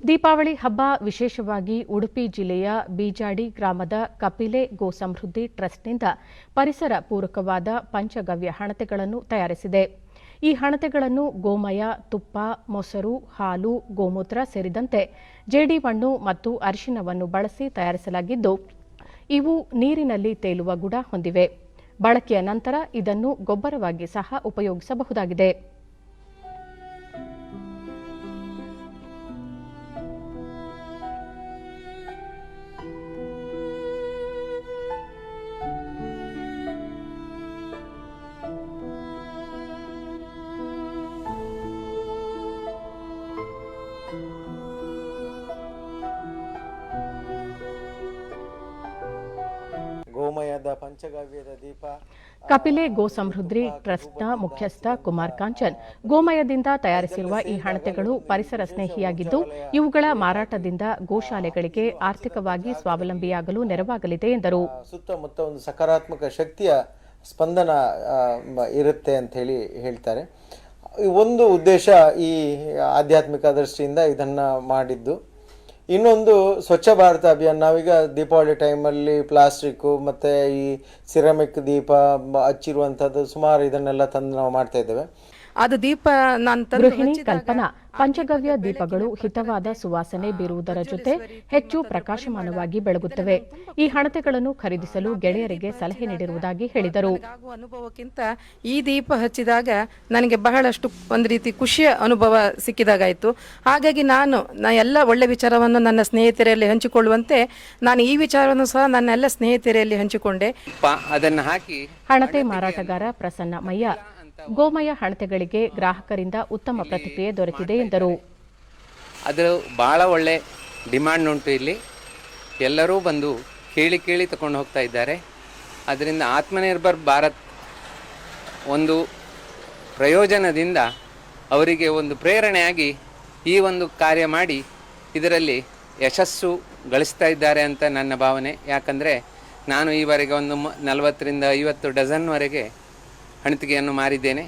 ದೀಪಾವಳಿ ಹಬ್ಬ ವಿಶೇಷವಾಗಿ ಉಡುಪಿ ಜಿಲ್ಲೆಯ ಬೀಜಾಡಿ ಗ್ರಾಮದ ಕಪಿಲೆ ಗೋ ಸಮೃದ್ಧಿ ಟ್ರಸ್ಟ್ನಿಂದ ಪರಿಸರ ಪೂರಕವಾದ ಪಂಚಗವ್ಯ ಹಣತೆಗಳನ್ನು ತಯಾರಿಸಿದೆ. ಈ ಹಣತೆಗಳನ್ನು ಗೋಮಯ, ತುಪ್ಪ, ಮೊಸರು, ಹಾಲು, ಗೋಮೂತ್ರ ಸೇರಿದಂತೆ ಜೇಡಿಮಣ್ಣು ಮತ್ತು ಅರಿಶಿನವನ್ನು ಬಳಸಿ ತಯಾರಿಸಲಾಗಿದ್ದು, ಇವು ನೀರಿನಲ್ಲಿ ತೇಲುವ ಗುಣ ಹೊಂದಿವೆ. ಬಳಕೆಯ ನಂತರ ಇದನ್ನು ಗೊಬ್ಬರವಾಗಿ ಸಹ ಉಪಯೋಗಿಸಬಹುದಾಗಿದೆ. ಪಂಚಗವ್ಯದ ದೀಪ ಕಪಿಲೆ ಗೋ ಸಮೃದ್ಧಿ ಟ್ರಸ್ಟ್ನ ಮುಖ್ಯಸ್ಥ ಕುಮಾರ್ ಕಾಂಚನ್. ಗೋಮಯದಿಂದ ತಯಾರಿಸಿರುವ ಈ ಹಣತೆಗಳು ಪರಿಸರ ಸ್ನೇಹಿಯಾಗಿದ್ದು ಇವುಗಳ ಮಾರಾಟದಿಂದ ಗೋಶಾಲೆಗಳಿಗೆ ಆರ್ಥಿಕವಾಗಿ ಸ್ವಾವಲಂಬಿಯಾಗಲು ನೆರವಾಗಲಿದೆ ಎಂದರು. ಸುತ್ತಮುತ್ತ ಒಂದು ಸಕಾರಾತ್ಮಕ ಶಕ್ತಿಯ ಸ್ಪಂದನ ಇರುತ್ತೆ ಅಂತ ಹೇಳಿ ಹೇಳ್ತಾರೆ. ಒಂದು ಉದ್ದೇಶ ಈ ಆಧ್ಯಾತ್ಮಿಕ ದೃಷ್ಟಿಯಿಂದ ಇದನ್ನ ಮಾಡಿದ್ದು. ಇನ್ನೊಂದು ಸ್ವಚ್ಛ ಭಾರತ ಅಭಿಯಾನ. ನಾವೀಗ ದೀಪಾವಳಿ ಟೈಮಲ್ಲಿ ಪ್ಲಾಸ್ಟಿಕ್ಕು ಮತ್ತು ಈ ಸಿರಮಿಕ್ ದೀಪ ಹಚ್ಚಿರುವಂಥದ್ದು ಸುಮಾರು ಇದನ್ನೆಲ್ಲ ತಂದು ನಾವು ಮಾಡ್ತಾ ಇದ್ದೇವೆ. ಅದು ದೀಪ ನಾನು ತಂದು ಗೃಹಿಣಿ ಕಲ್ಪನಾ ಪಂಚಗವ್ಯ ದೀಪಗಳು ಹಿತವಾದ ಸುವಾಸನೆ ಬೀರುವುದರ ಜೊತೆ ಹೆಚ್ಚು ಪ್ರಕಾಶಮಾನವಾಗಿ ಬೆಳಗುತ್ತವೆ. ಈ ಹಣತೆಗಳನ್ನು ಖರೀದಿಸಲು ಗೆಳೆಯರಿಗೆ ಸಲಹೆ ನೀಡಿರುವುದಾಗಿ ಹೇಳಿದರು. ಅನುಭವಕ್ಕಿಂತ ಈ ದೀಪ ಹಚ್ಚಿದಾಗ ನನಗೆ ಬಹಳಷ್ಟು ಒಂದು ರೀತಿ ಖುಷಿಯ ಅನುಭವ ಸಿಕ್ಕಿದಾಗಾಯಿತು. ಹಾಗಾಗಿ ನಾನು ನಾ ಎಲ್ಲ ಒಳ್ಳೆ ವಿಚಾರವನ್ನು ನನ್ನ ಸ್ನೇಹಿತರಲ್ಲಿ ಹಂಚಿಕೊಳ್ಳುವಂತೆ ನಾನು ಈ ವಿಚಾರವನ್ನು ಸಹ ನನ್ನ ಎಲ್ಲ ಸ್ನೇಹಿತರಲ್ಲಿ ಹಂಚಿಕೊಂಡೆ. ತುಪ್ಪ ಅದನ್ನು ಹಾಕಿ ಹಣತೆ ಮಾರಾಟಗಾರ ಪ್ರಸನ್ನ ಮಯ್ಯ ಗೋಮಯ ಹಣತೆಗಳಿಗೆ ಗ್ರಾಹಕರಿಂದ ಉತ್ತಮ ಪ್ರತಿಕ್ರಿಯೆ ದೊರೆತಿದೆ ಎಂದರು. ಅದು ಭಾಳ ಒಳ್ಳೆ ಡಿಮ್ಯಾಂಡ್ ಉಂಟು ಇಲ್ಲಿ. ಎಲ್ಲರೂ ಬಂದು ಕೇಳಿ ಕೇಳಿ ತಗೊಂಡು ಹೋಗ್ತಾ ಇದ್ದಾರೆ. ಅದರಿಂದ ಆತ್ಮನಿರ್ಭರ್ ಭಾರತ್ ಒಂದು ಪ್ರಯೋಜನದಿಂದ ಅವರಿಗೆ ಒಂದು ಪ್ರೇರಣೆಯಾಗಿ ಈ ಒಂದು ಕಾರ್ಯ ಮಾಡಿ ಇದರಲ್ಲಿ ಯಶಸ್ಸು ಗಳಿಸ್ತಾ ಇದ್ದಾರೆ ಅಂತ ನನ್ನ ಭಾವನೆ. ಯಾಕಂದರೆ ನಾನು ಈವರೆಗೆ ಒಂದು ಮ- ನಲವತ್ತರಿಂದ ಐವತ್ತು ಡಜನ್ವರೆಗೆ ಹಣತಿಗೆಯನ್ನು ಮಾರಿದ್ದೇನೆ.